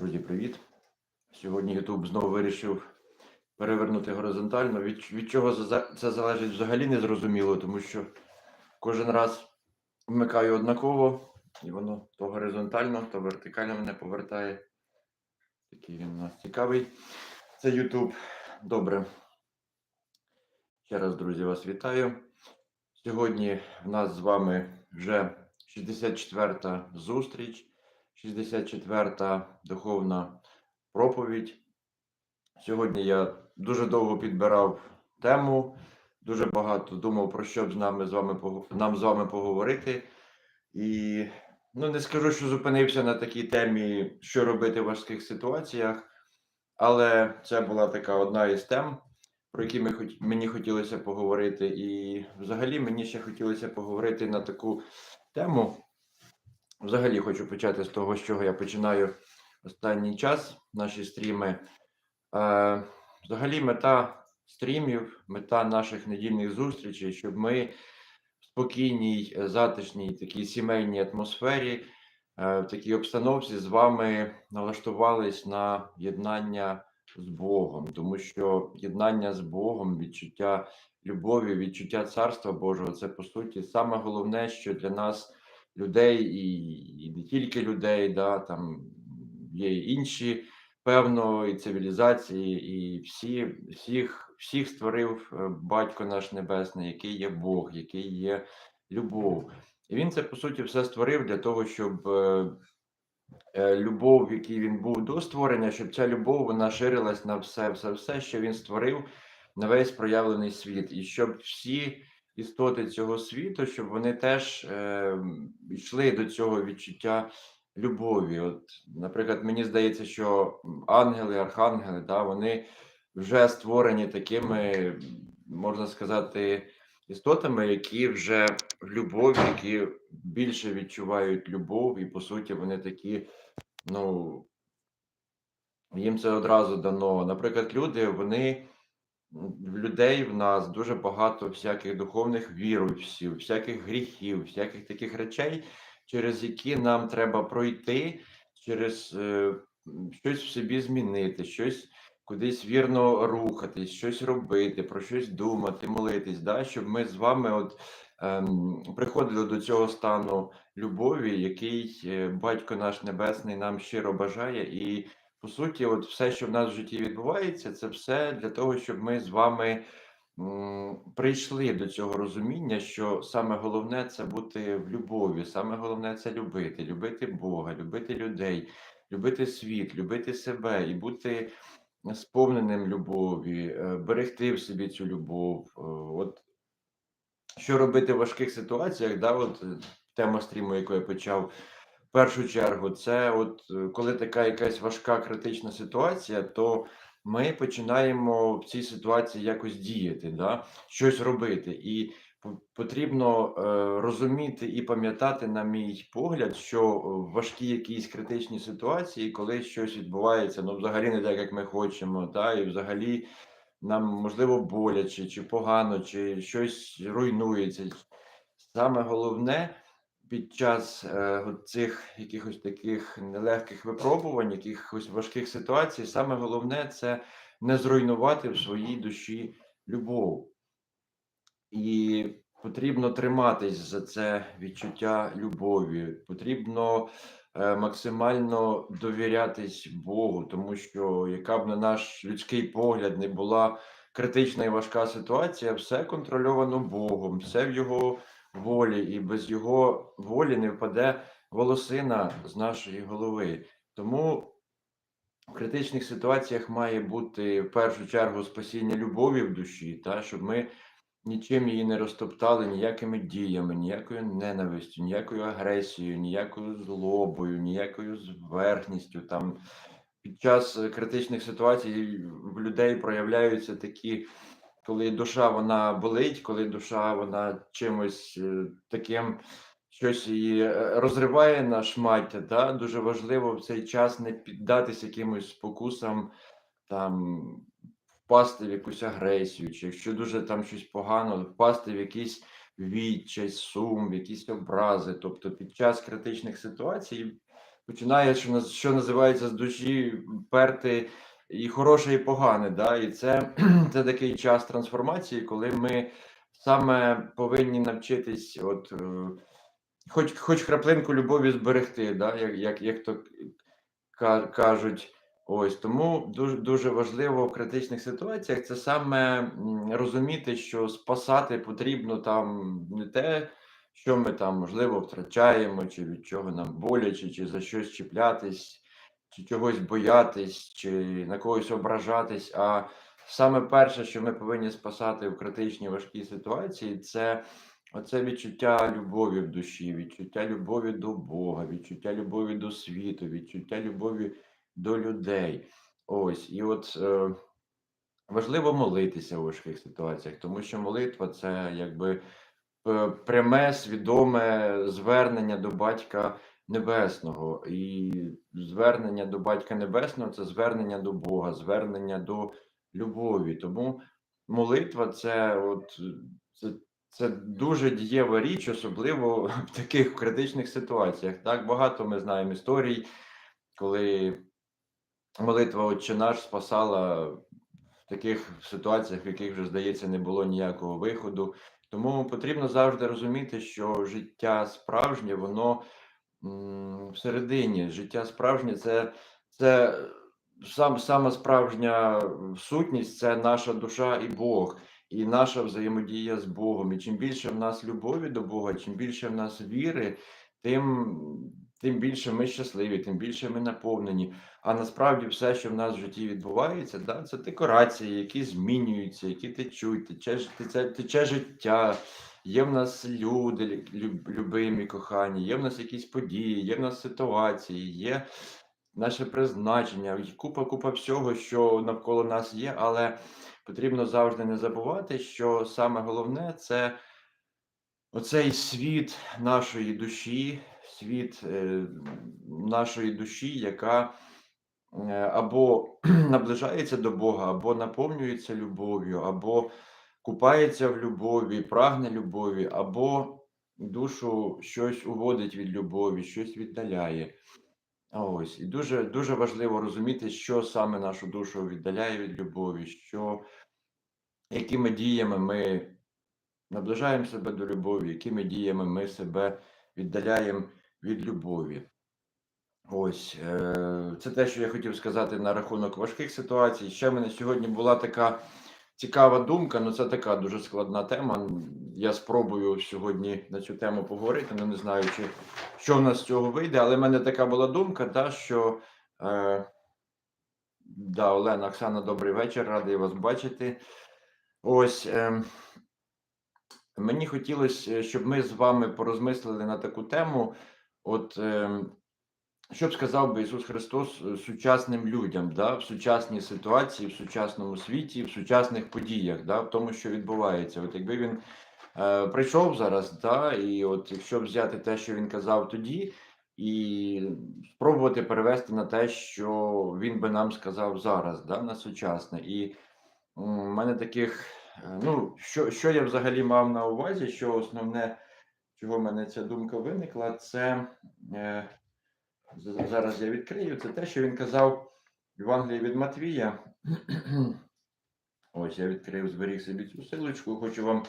Друзі, привіт! Сьогодні YouTube знову вирішив перевернути горизонтально. Від, від чого це залежить взагалі не зрозуміло, тому що кожен раз вмикаю однаково, і воно то горизонтально, то вертикально мене повертає. Такий він у нас цікавий. Це YouTube. Добре. Ще раз, друзі, вас вітаю. Сьогодні в нас з вами вже 64-та зустріч. 64-та духовна проповідь. Сьогодні я дуже довго підбирав тему, дуже багато думав про що б з нами з вами нам з вами поговорити. І ну, не скажу, що зупинився на такій темі, що робити в важких ситуаціях, але це була така одна із тем, про які ми мені хотілося поговорити. І взагалі мені ще хотілося поговорити на таку тему. Взагалі хочу почати з того, з чого я починаю останній час наші стріми. Е, взагалі, мета стрімів, мета наших недільних зустрічей, щоб ми в спокійній, затишній, такій сімейній атмосфері, е, в такій обстановці з вами налаштувались на єднання з Богом, тому що єднання з Богом, відчуття любові, відчуття Царства Божого це по суті саме головне, що для нас людей, і, і не тільки людей, да, там є інші певно, і цивілізації, і всі, всіх, всіх створив е, Батько наш Небесний, який є Бог, який є любов. І він це по суті все створив для того, щоб е, е, любов, в якій він був до створення, щоб ця любов вона ширилась на все, все, все, що він створив, на весь проявлений світ, і щоб всі істоти цього світу, щоб вони теж е, йшли до цього відчуття любові. От, наприклад, мені здається, що ангели, архангели, да, вони вже створені такими, можна сказати, істотами, які вже в любові, які більше відчувають любов, і по суті вони такі, ну їм це одразу дано. Наприклад, люди, вони людей в нас дуже багато всяких духовних віруюсів, всяких гріхів, всяких таких речей, через які нам треба пройти, через е, щось в собі змінити, щось кудись вірно рухатись, щось робити, про щось думати, молитись, да? щоб ми з вами от, ем, приходили до цього стану любові, який е, Батько наш Небесний нам щиро бажає. І по суті, от все, що в нас в житті відбувається, це все для того, щоб ми з вами прийшли до цього розуміння, що саме головне це бути в любові, саме головне це любити, любити Бога, любити людей, любити світ, любити себе і бути сповненим любові, е, берегти в собі цю любов. Е, От що робити в важких ситуаціях, да, от е, тема стріму, яку я почав. Першу чергу, це от е, коли така якась важка критична ситуація, то ми починаємо в цій ситуації якось діяти, да? щось робити. І потрібно е, розуміти і пам'ятати, на мій погляд, що в важкій якійсь критичній ситуації, коли щось відбувається, ну взагалі не так, як ми хочемо, та, і взагалі нам можливо боляче, чи погано, чи щось руйнується. Саме головне під час е, цих якихось таких нелегких випробувань, якихось важких ситуацій, саме головне це не зруйнувати в своїй душі любов. І потрібно триматись за це відчуття любові. Потрібно е, максимально довірятись Богу, тому що яка б на наш людський погляд не була критична і важка ситуація, все контрольовано Богом, все в його волі, і без його волі не впаде волосина з нашої голови. Тому в критичних ситуаціях має бути в першу чергу спасіння любові в душі, та щоб ми нічим її не розтоптали ніякими діями, ніякою ненавистю, ніякою агресією, ніякою злобою, ніякою зверхністю. Там під час критичних ситуацій в людей проявляються такі, коли душа вона болить, коли душа вона чимось е, таким. Щось її е, розриває на шмаття, да? дуже важливо в цей час не піддатися якимось спокусам, там впасти в якусь агресію, чи якщо дуже там щось погано, впасти в якийсь відчай, сум, в якісь образи. Тобто під час критичних ситуацій починає, що, що називається з душі перти і хороше, і погане. Да? І це, це такий час трансформації, коли ми саме повинні навчитись, от, е, хоч, хоч краплинку любові зберегти, да? як, як, як то ка- кажуть. Ось тому дуже дуже важливо в критичних ситуаціях це саме розуміти, що спасати потрібно там не те, що ми там можливо втрачаємо, чи від чого нам боляче, чи за щось чіплятись, чи чогось боятись, чи на когось ображатись. А саме перше, що ми повинні спасати в критичній важкій ситуації, це оце відчуття любові в душі, відчуття любові до Бога, відчуття любові до світу, відчуття любові до людей. Ось, і от е, важливо молитися у важких ситуаціях, тому що молитва це якби пряме, свідоме звернення до Батька Небесного. І звернення до Батька Небесного це звернення до Бога, звернення до любові. Тому молитва це от це. Це дуже дієва річ, особливо в таких критичних ситуаціях. Так багато ми знаємо історій, коли молитва Отче наш спасала в таких ситуаціях, в яких вже, здається, не було ніякого виходу. Тому потрібно завжди розуміти, що життя справжнє, воно всередині. Життя справжнє це, це сам, сама справжня сутність, це наша душа і Бог, і наша взаємодія з Богом. І чим більше в нас любові до Бога, чим більше в нас віри, тим, тим більше ми щасливі, тим більше ми наповнені. А насправді все, що в нас в житті відбувається, да, це декорації, які змінюються, які течуть, тече, тече, тече життя. Є в нас люди люб- любимі, кохані, є в нас якісь події, є в нас ситуації, є наше призначення, купа, купа всього, що навколо нас є, але потрібно завжди не забувати, що саме головне це оцей світ нашої душі, світ е, нашої душі, яка е, або наближається до Бога, або наповнюється любов'ю, або купається в любові, прагне любові, або душу щось уводить від любові, щось віддаляє. Ось, і дуже, дуже важливо розуміти, що саме нашу душу віддаляє від любові, що, якими діями ми наближаємо себе до любові, якими діями ми себе віддаляємо від любові. Ось, е, це те, що я хотів сказати на рахунок важких ситуацій. Ще в мене сьогодні була така цікава думка, ну це така дуже складна тема. Я спробую сьогодні на цю тему поговорити, ну не знаю, чи що в нас з цього вийде, але в мене така була думка, та, що е, да, Олена, Оксана, добрий вечір, радий вас бачити. Ось. Е, Мені хотілося, щоб ми з вами порозмислили на таку тему. От е, що б сказав би Ісус Христос е, сучасним людям, да, в сучасній ситуації, в сучасному світі, в сучасних подіях, да, в тому, що відбувається. От якби він е, прийшов зараз, да, і от якщо взяти те, що він казав тоді, і спробувати перевести на те, що він би нам сказав зараз, да, на сучасне. І у мене таких, е, ну, що, що я взагалі мав на увазі, що основне, чого в мене ця думка виникла, це е, зараз я відкрию, це те, що він казав в Євангелії від Матвія. Ось я відкрив, зберіг собі цю силочку, хочу вам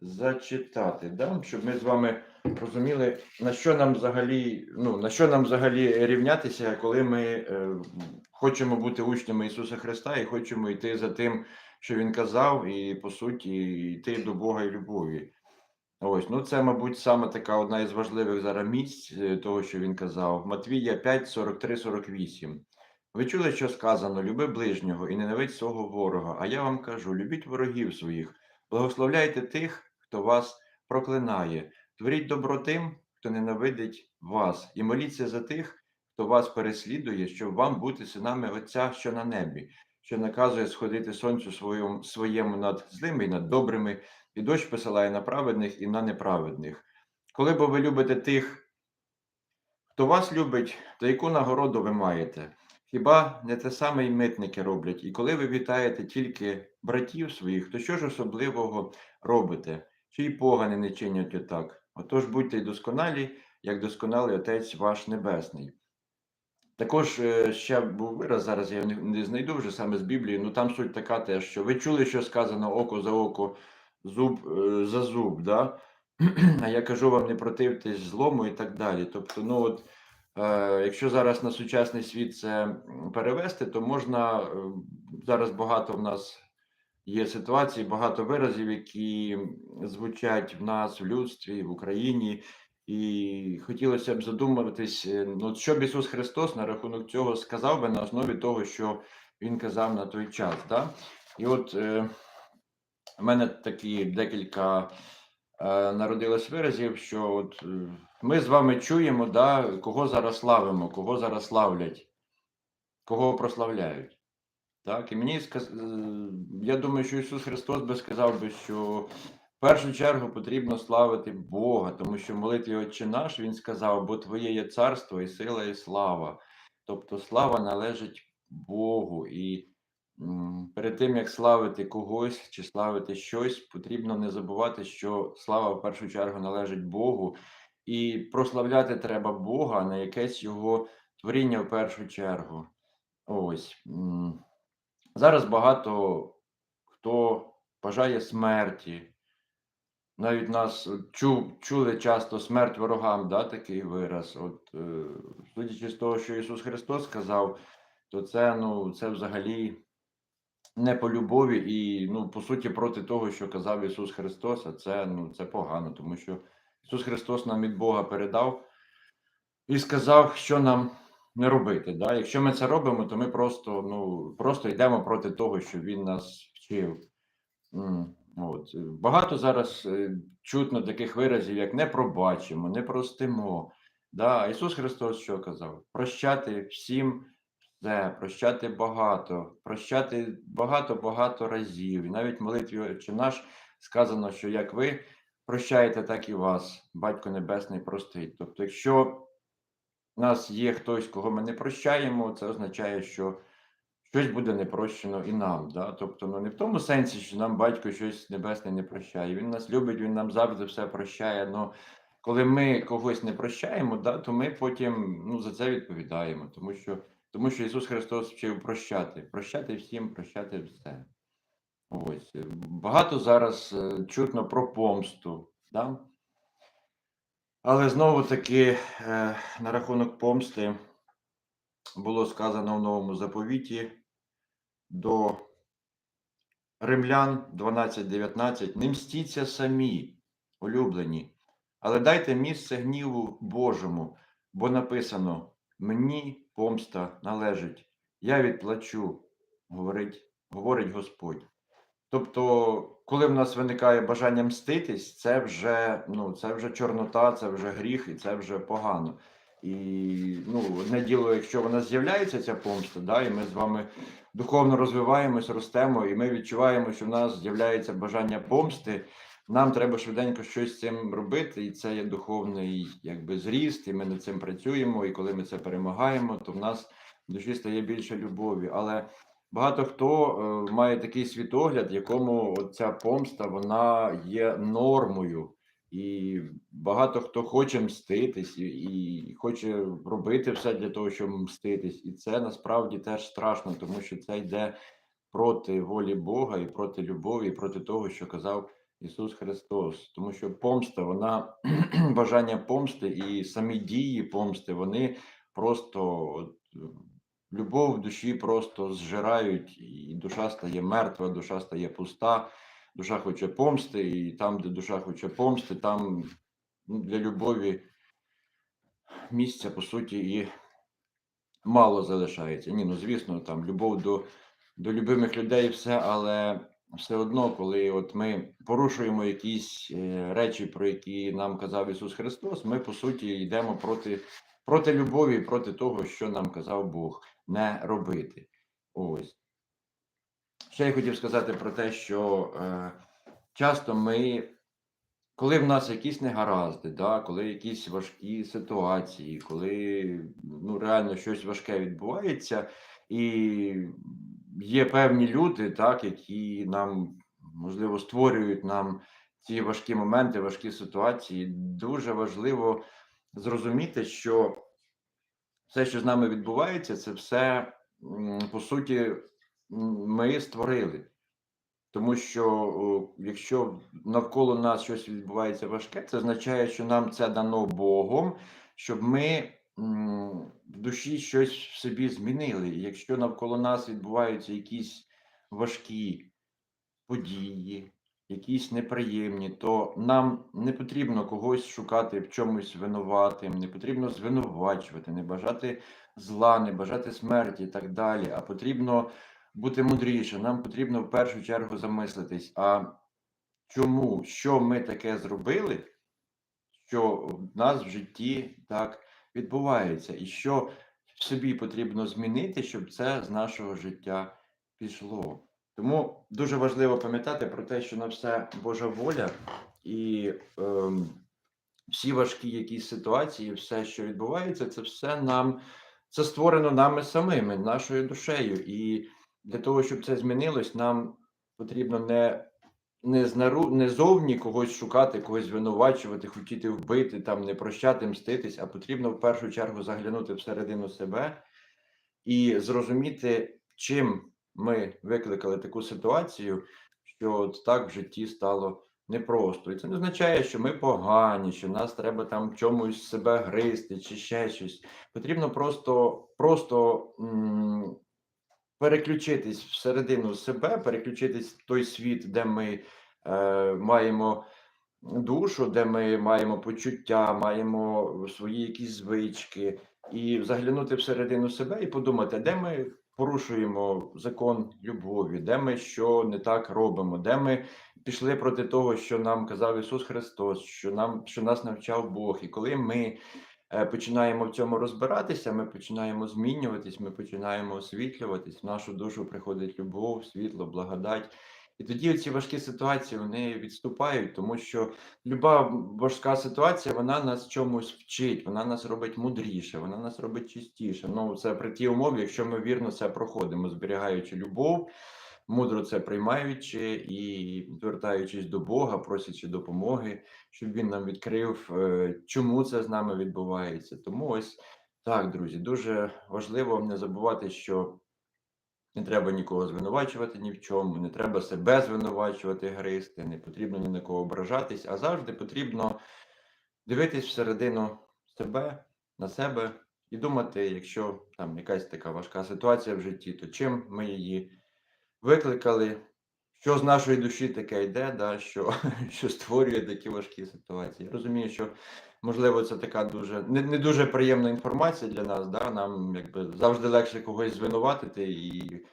зачитати, да? щоб ми з вами розуміли, на що нам взагалі, ну, на що нам взагалі рівнятися, коли ми е, хочемо бути учнями Ісуса Христа і хочемо йти за тим, що Він казав, і по суті йти до Бога і любові. Ось, ну це, мабуть, саме така одна із важливих зараз місць е, того, що він казав. Матвія 5, 43, 48. Ви чули, що сказано: люби ближнього і ненавидь свого ворога. А я вам кажу: любіть ворогів своїх, благословляйте тих, хто вас проклинає, творіть добро тим, хто ненавидить вас, і моліться за тих, хто вас переслідує, щоб вам бути синами Отця, що на небі, що наказує сходити сонцю своєму, своєму над злими і над добрими, і дощ посилає на праведних і на неправедних. Коли бо ви любите тих, хто вас любить, то яку нагороду ви маєте? Хіба не те саме й митники роблять? І коли ви вітаєте тільки братів своїх, то що ж особливого робите? Чи й погани не чинять отак? Отож будьте й досконалі, як досконалий Отець ваш Небесний. Також е, ще був вираз, зараз я не, знайду вже саме з Біблії, ну там суть така теж, що ви чули, що сказано око за око, зуб е, за зуб, да? а я кажу вам не противтесь злому і так далі. Тобто, ну от, е, якщо зараз на сучасний світ це перевести, то можна е, зараз багато в нас є ситуацій, багато виразів, які звучать в нас в людстві, в Україні. І хотілося б задумуватись, е, ну, що б Ісус Христос на рахунок цього сказав би на основі того, що Він казав на той час. Да? І от е, в мене такі декілька е, народилось виразів, що от е, ми з вами чуємо, да, кого зараз славимо, кого зараз славлять, кого прославляють. Так, і мені сказ... е, я думаю, що Ісус Христос би сказав би, що в першу чергу потрібно славити Бога, тому що в молитві Отче наш Він сказав, бо Твоє є царство і сила, і слава. Тобто слава належить Богу. І перед тим, як славити когось чи славити щось, потрібно не забувати, що слава в першу чергу належить Богу, і прославляти треба Бога, а не якесь його творіння в першу чергу. Ось. Зараз багато хто бажає смерті. Навіть нас от, чув, чули часто смерть ворогам, да, такий вираз. От, е, судячи з того, що Ісус Христос сказав, то це, ну, це взагалі не по любові і, ну, по суті, проти того, що казав Ісус Христос, а це, ну, це погано, тому що Ісус Христос нам від Бога передав і сказав, що нам не робити. Да? Якщо ми це робимо, то ми просто, ну, просто йдемо проти того, що Він нас вчив. От. Багато зараз е, чутно таких виразів, як не пробачимо, не простимо. Да? Ісус Христос що казав? Прощати всім все, прощати багато, прощати багато-багато разів. І навіть в молитві Отче наш сказано, що як ви прощаєте, так і вас, Батько Небесний простить. Тобто, якщо у нас є хтось, кого ми не прощаємо, це означає, що щось буде не прощено і нам. Да? Тобто, ну не в тому сенсі, що нам батько щось небесне не прощає. Він нас любить, він нам завжди все прощає. Но коли ми когось не прощаємо, да, то ми потім ну, за це відповідаємо, тому що, тому що Ісус Христос вчив прощати, прощати всім, прощати все. Ось. Багато зараз е, чутно про помсту. Да? Але знову таки е, на рахунок помсти було сказано в новому заповіті до Римлян 12.19 не мстіться самі, улюблені, але дайте місце гніву Божому, бо написано: мені помста належить, я відплачу, говорить, говорить Господь. Тобто, коли в нас виникає бажання мститись, це вже, ну, це вже чорнота, це вже гріх і це вже погано. І ну, одне діло, якщо вона з'являється, ця помста, да, і ми з вами духовно розвиваємось, ростемо, і ми відчуваємо, що в нас з'являється бажання помсти. Нам треба швиденько щось з цим робити, і це є духовний якби зріст, і ми над цим працюємо. І коли ми це перемагаємо, то в нас в душі стає більше любові. Але багато хто е, має такий світогляд, якому ця помста вона є нормою. І багато хто хоче мститись і, і хоче робити все для того, щоб мститись. І це насправді теж страшно, тому що це йде проти волі Бога і проти любові, і проти того, що казав Ісус Христос. Тому що помста, вона бажання помсти і самі дії помсти, вони просто от, любов в душі просто зжирають, і душа стає мертва, душа стає пуста душа хоче помсти, і там, де душа хоче помсти, там ну, для любові місця, по суті, і мало залишається. Ні, ну звісно, там любов до, до любимих людей, все, але все одно, коли от ми порушуємо якісь е, речі, про які нам казав Ісус Христос, ми по суті йдемо проти, проти любові, проти того, що нам казав Бог не робити. Ось. Ще я хотів сказати про те, що е, часто ми, коли в нас якісь негаразди, да, коли якісь важкі ситуації, коли ну, реально щось важке відбувається, і є певні люди, так, які нам, можливо, створюють нам ці важкі моменти, важкі ситуації, дуже важливо зрозуміти, що все, що з нами відбувається, це все, по суті, ми створили. Тому що якщо навколо нас щось відбувається важке, це означає, що нам це дано Богом, щоб ми душі щось в собі змінили. Якщо навколо нас відбуваються якісь важкі події, якісь неприємні, то нам не потрібно когось шукати в чомусь винуватим, не потрібно звинувачувати, не бажати зла, не бажати смерті і так далі. А потрібно бути мудріше. Нам потрібно в першу чергу замислитись, а чому, що ми таке зробили, що в нас в житті так відбувається, і що в собі потрібно змінити, щоб це з нашого життя пішло. Тому дуже важливо пам'ятати про те, що на все Божа воля і ем, всі важкі якісь ситуації, все, що відбувається, це все нам це створено нами самими, нашою душею. І для того, щоб це змінилось, нам потрібно не, не, знару, не зовні когось шукати, когось звинувачувати, хотіти вбити, там, не прощати, мститись, а потрібно в першу чергу заглянути всередину себе і зрозуміти, чим ми викликали таку ситуацію, що от так в житті стало непросто. І це не означає, що ми погані, що нас треба там чомусь себе гризти чи ще щось. Потрібно просто, просто м, переключитись всередину себе, переключитись в той світ, де ми е, маємо душу, де ми маємо почуття, маємо свої якісь звички, і заглянути всередину себе і подумати, де ми порушуємо закон любові, де ми що не так робимо, де ми пішли проти того, що нам казав Ісус Христос, що нам що нас навчав Бог. І коли ми починаємо в цьому розбиратися, ми починаємо змінюватись, ми починаємо освітлюватись, в нашу душу приходить любов, світло, благодать. І тоді ці важкі ситуації вони відступають, тому що люба важка ситуація вона нас чомусь вчить, вона нас робить мудріше, вона нас робить чистіше. Ну це при тій умові, якщо ми вірно це проходимо, зберігаючи любов, мудро це приймаючи і звертаючись до Бога, просячи допомоги, щоб він нам відкрив, е, чому це з нами відбувається. Тому ось так, друзі, дуже важливо не забувати, що. Не треба нікого звинувачувати ні в чому, не треба себе звинувачувати, гризти, не потрібно ні на кого ображатись, а завжди потрібно дивитись всередину себе, на себе і думати, якщо там якась така важка ситуація в житті, то чим ми її викликали, що з нашої душі таке йде, да, що, що створює такі важкі ситуації. Я розумію, що можливо це така дуже не, не дуже приємна інформація для нас. Да? Нам якби завжди легше когось звинуватити і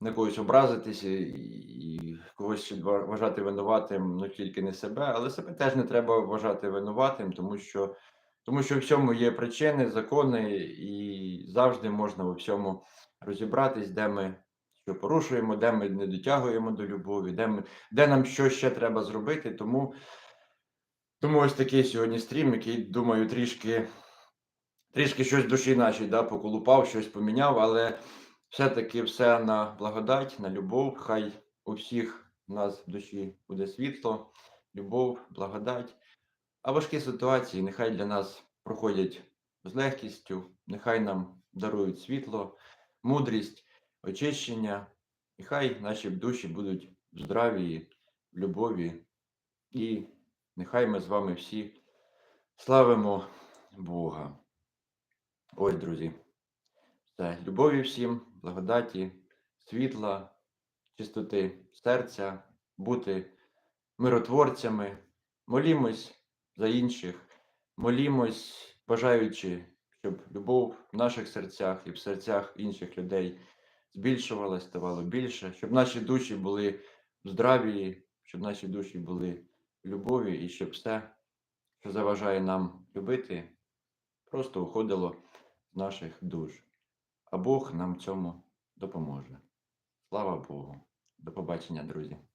на когось образитися і когось вважати винуватим, ну тільки не себе, але себе теж не треба вважати винуватим, тому що, тому що в всьому є причини, закони, і завжди можна у всьому розібратись, де ми що порушуємо, де ми не дотягуємо до любові, де, ми, де нам що ще треба зробити. Тому, тому ось такий сьогодні стрім, який, думаю, трішки, трішки щось душі нашій да, поколупав, щось поміняв, але все-таки все на благодать, на любов. Хай у всіх в нас в душі буде світло, любов, благодать. А важкі ситуації нехай для нас проходять з легкістю, нехай нам дарують світло, мудрість, очищення, і хай наші душі будуть в здравії, в любові, і нехай ми з вами всі славимо Бога. Ось, друзі. Все. Любові всім, благодаті, світла, чистоти серця, бути миротворцями. Молімось за інших, молімось, бажаючи, щоб любов в наших серцях і в серцях інших людей збільшувалась, ставало більше, щоб наші душі були в здравії, щоб наші душі були в любові і щоб все, що заважає нам любити, просто уходило з наших душ. А Бог нам цьому допоможе. Слава Богу. До побачення, друзі.